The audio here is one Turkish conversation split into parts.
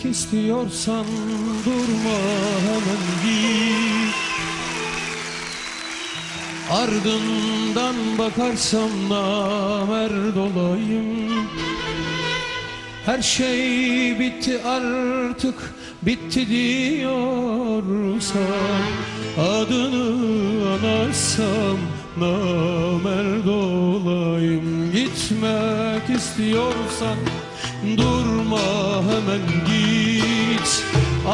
Gitmek istiyorsan durma hemen git. Ardından bakarsam namerd olayım Her şey bitti artık bitti diyorsan Adını anarsam namerd olayım Gitmek istiyorsan durma hemen git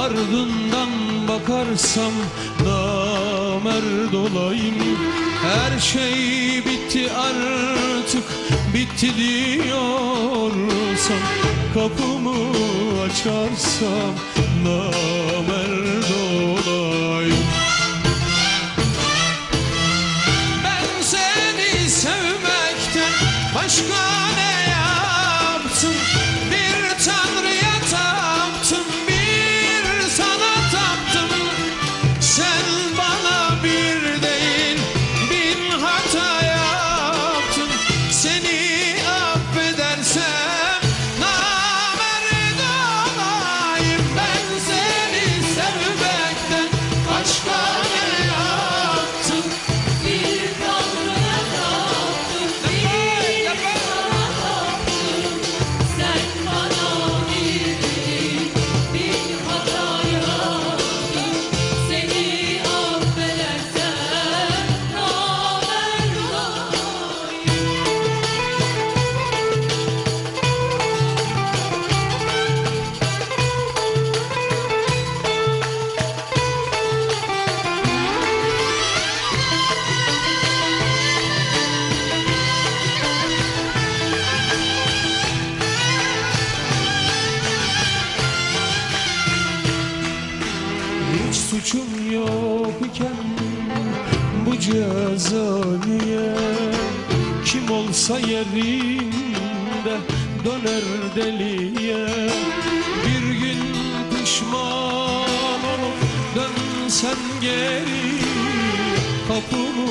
Ardından bakarsam namerd olayım. Her şey bitti artık bitti diyorsan Kapımı açarsam namerd olayım iken bu ceza niye Kim olsa yerinde döner deliye. Bir gün pişman olup dönsen geri Kapımı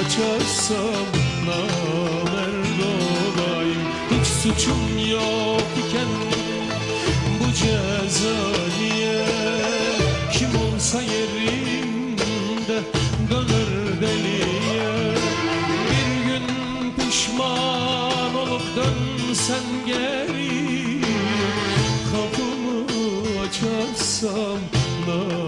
açarsam namerd olayım. Hiç suçum yok iken bu ceza niye Kim olsa yerimde döner deliye Bir gün pişman olup dönsen geri Kapımı açarsam namerd